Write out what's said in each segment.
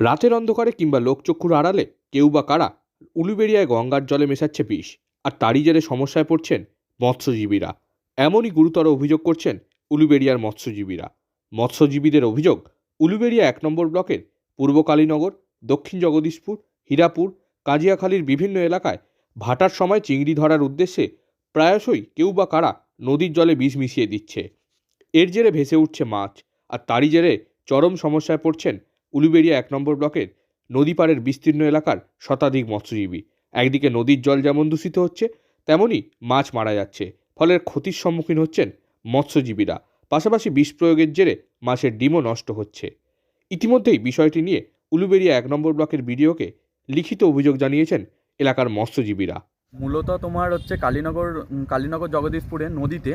রাতের অন্ধকারে কিংবা লোকচক্ষুর আড়ালে কেউ বা কারা উলুবেড়িয়ায় গঙ্গার জলে মেশাচ্ছে বিষ, আর তারই জেরে সমস্যায় পড়ছেন মৎস্যজীবীরা। এমনই গুরুতর অভিযোগ করছেন উলুবেড়িয়ার মৎস্যজীবীরা। মৎস্যজীবীদের অভিযোগ, উলুবেড়িয়া এক নম্বর ব্লকের পূর্ব কালীনগর, দক্ষিণ জগদীশপুর, হীরাপুর, কাজিয়াখালীর বিভিন্ন এলাকায় ভাটার সময় চিংড়ি ধরার উদ্দেশ্যে প্রায়শই কেউ বা কারা নদীর জলে বিষ মিশিয়ে দিচ্ছে। এর জেরে ভেসে উঠছে মাছ, আর তারই জেরে চরম সমস্যায় পড়ছেন উলুবেড়িয়া এক নম্বর ব্লকের নদীপাড়ের বিস্তীর্ণ এলাকার শতাধিক মৎস্যজীবী। একদিকে নদীর জল যেমন দূষিত হচ্ছে তেমনই মাছ মারা যাচ্ছে। ফলে ক্ষতির সম্মুখীন হচ্ছেন মৎস্যজীবীরা। পাশাপাশি বিষ প্রয়োগের জেরে মাছের ডিমও নষ্ট হচ্ছে। ইতিমধ্যেই বিষয়টি নিয়ে উলুবেড়িয়া এক নম্বর ব্লকের বিডিওকে লিখিত অভিযোগ জানিয়েছেন এলাকার মৎস্যজীবীরা। মূলত তোমার হচ্ছে কালীনগর কালীনগর জগদীশপুরে নদীতে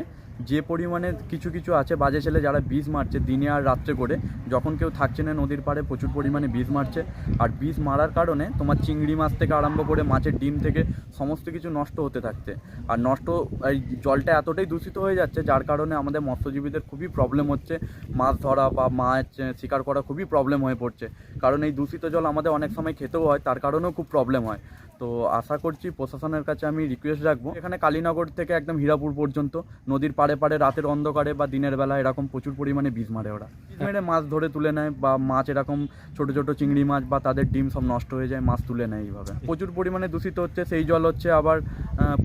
যে পরিমাণে কিছু কিছু আছে, বাজে ছেলে যারা বীজ মারছে দিনে আর রাত্রে করে, যখন কেউ থাকছে না নদীর পাড়ে, প্রচুর পরিমাণে বীজ মারছে। আর বীজ মারার কারণে তোমার চিংড়ি মাছ থেকে আরম্ভ করে মাছের ডিম থেকে সমস্ত কিছু নষ্ট হতে থাকছে। আর নষ্ট, এই জলটা এতটাই দূষিত হয়ে যাচ্ছে, যার কারণে আমাদের মৎস্যজীবীদের খুবই প্রবলেম হচ্ছে। মাছ ধরা বা মাছ শিকার করা খুবই প্রবলেম হয়ে পড়ছে। কারণ এই দূষিত জল আমাদের অনেক সময় খেতেও হয়, তার কারণেও খুব প্রবলেম হয়। তো আশা করছি প্রশাসনের কাছে আমি রিকোয়েস্ট রাখব। এখানে কালীনগর থেকে একদম হীরাপুর পর্যন্ত নদীর পাড়ে পারে রাতের অন্ধকারে বা দিনের বেলা এরকম প্রচুর পরিমাণে বীজ মারে ওরা। মেরে মাছ ধরে তুলে নেয় বা মাছ এরকম ছোট ছোট চিংড়ি মাছ বা তাদের ডিম সব নষ্ট হয়ে যায়, মাছ তুলে নেয় এইভাবে। প্রচুর পরিমাণে দূষিত হচ্ছে, সেই জল হচ্ছে আবার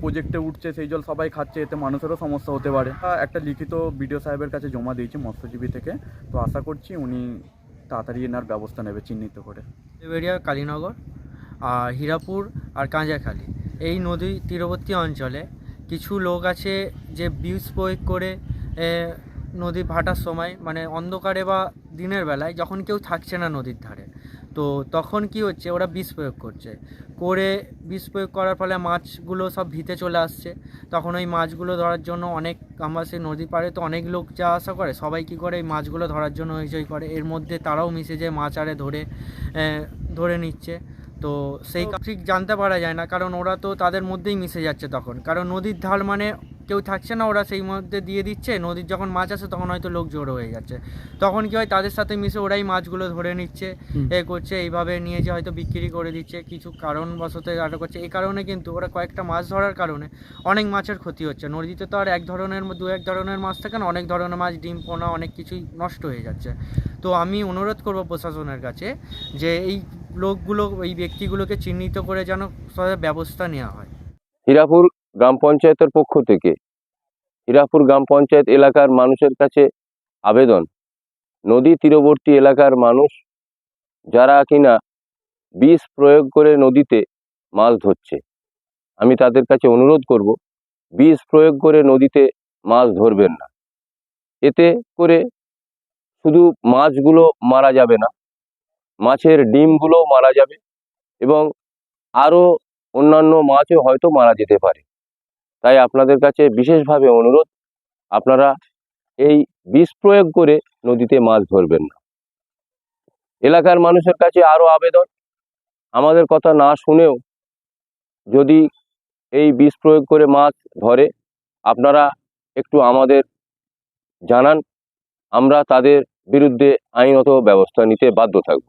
প্রজেক্টে উঠছে, সেই জল সবাই খাচ্ছে, এতে মানুষেরও সমস্যা হতে পারে। একটা লিখিত বিডিও সাহেবের কাছে জমা দিয়েছি মৎস্যজীবী থেকে, তো আশা করছি উনি তাড়াতাড়ি এনার ব্যবস্থা নেবে চিহ্নিত করে। এরিয়া কালীনগর, আর হীরাপুর, আর কাঁজাখালী। এই নদী তীরবর্তী অঞ্চলে কিছু লোক আছে যে বিষ প্রয়োগ করে নদী ভাটার সময় মানে অন্ধকারে বা দিনের বেলায় যখন কেউ থাকছে না নদীর ধারে, তো তখন কি হচ্ছে, ওরা বিষ প্রয়োগ করছে। করে বিষ প্রয়োগ করার ফলে মাছগুলো সব ভিতে চলে আসছে। তখন ওই মাছগুলো ধরার জন্য অনেক, আমরা সেই নদী পাড়ে তো অনেক লোক যা আসা করে, সবাই কী করে, এই মাছগুলো ধরার জন্য হইচই করে। এর মধ্যে তারাও মিশে যায় মাছ আরে ধরে ধরে নিচ্ছে। তো সেই ঠিক জানতে পারা যায় না কারণ ওরা তো তাদের মধ্যেই মিশে যাচ্ছে তখন। কারণ নদীর ধার মানে কেউ থাকছে না ওরা সেই মধ্যে দিয়ে দিচ্ছে নদীর যখন মাছ আসে তখন হয়তো লোক জড়ো হয়ে যাচ্ছে। তখন কি হয় তাদের সাথে মিশে ওরাই মাছগুলো ধরে নিচ্ছে এ করছে এইভাবে নিয়ে যে হয়তো বিক্রি করে দিচ্ছে কিছু কারণবশত আটক করছে। এই কারণে কিন্তু ওরা কয়েকটা মাছ ধরার কারণে অনেক মাছের ক্ষতি হচ্ছে। নদীতে তো আর এক ধরনের দু এক ধরনের মাছ থাকে না অনেক ধরনের মাছ ডিম পোনা অনেক কিছুই নষ্ট হয়ে যাচ্ছে। তো আমি অনুরোধ করব প্রশাসনের কাছে যে এই লোকগুলো এই ব্যক্তিগুলোকে চিহ্নিত করে যেন ব্যবস্থা নেওয়া হয়। হীরাপুর গ্রাম পঞ্চায়েতের পক্ষ থেকে, হীরাপুর গ্রাম পঞ্চায়েত এলাকার মানুষের কাছে আবেদন। নদী তীরবর্তী এলাকার মানুষ যারা কিনা বিষ প্রয়োগ করে নদীতে মাছ ধরছে, আমি তাদের কাছে অনুরোধ করব, বিষ প্রয়োগ করে নদীতে মাছ ধরবেন না। এতে করে শুধু মাছগুলো মারা যাবে না মাছের ডিমগুলোও মারা যাবে এবং আরও অন্যান্য মাছও হয়তো মারা যেতে পারে। তাই আপনাদের কাছে বিশেষভাবে অনুরোধ, আপনারা এই বিষ প্রয়োগ করে নদীতে মাছ ধরবেন না। এলাকার মানুষের কাছে আরও আবেদন, আমাদের কথা না শুনেও যদি এই বিষ প্রয়োগ করে মাছ ধরে, আপনারা একটু আমাদের জানান, আমরা তাদের বিরুদ্ধে আইনত ব্যবস্থা নিতে বাধ্য থাকব।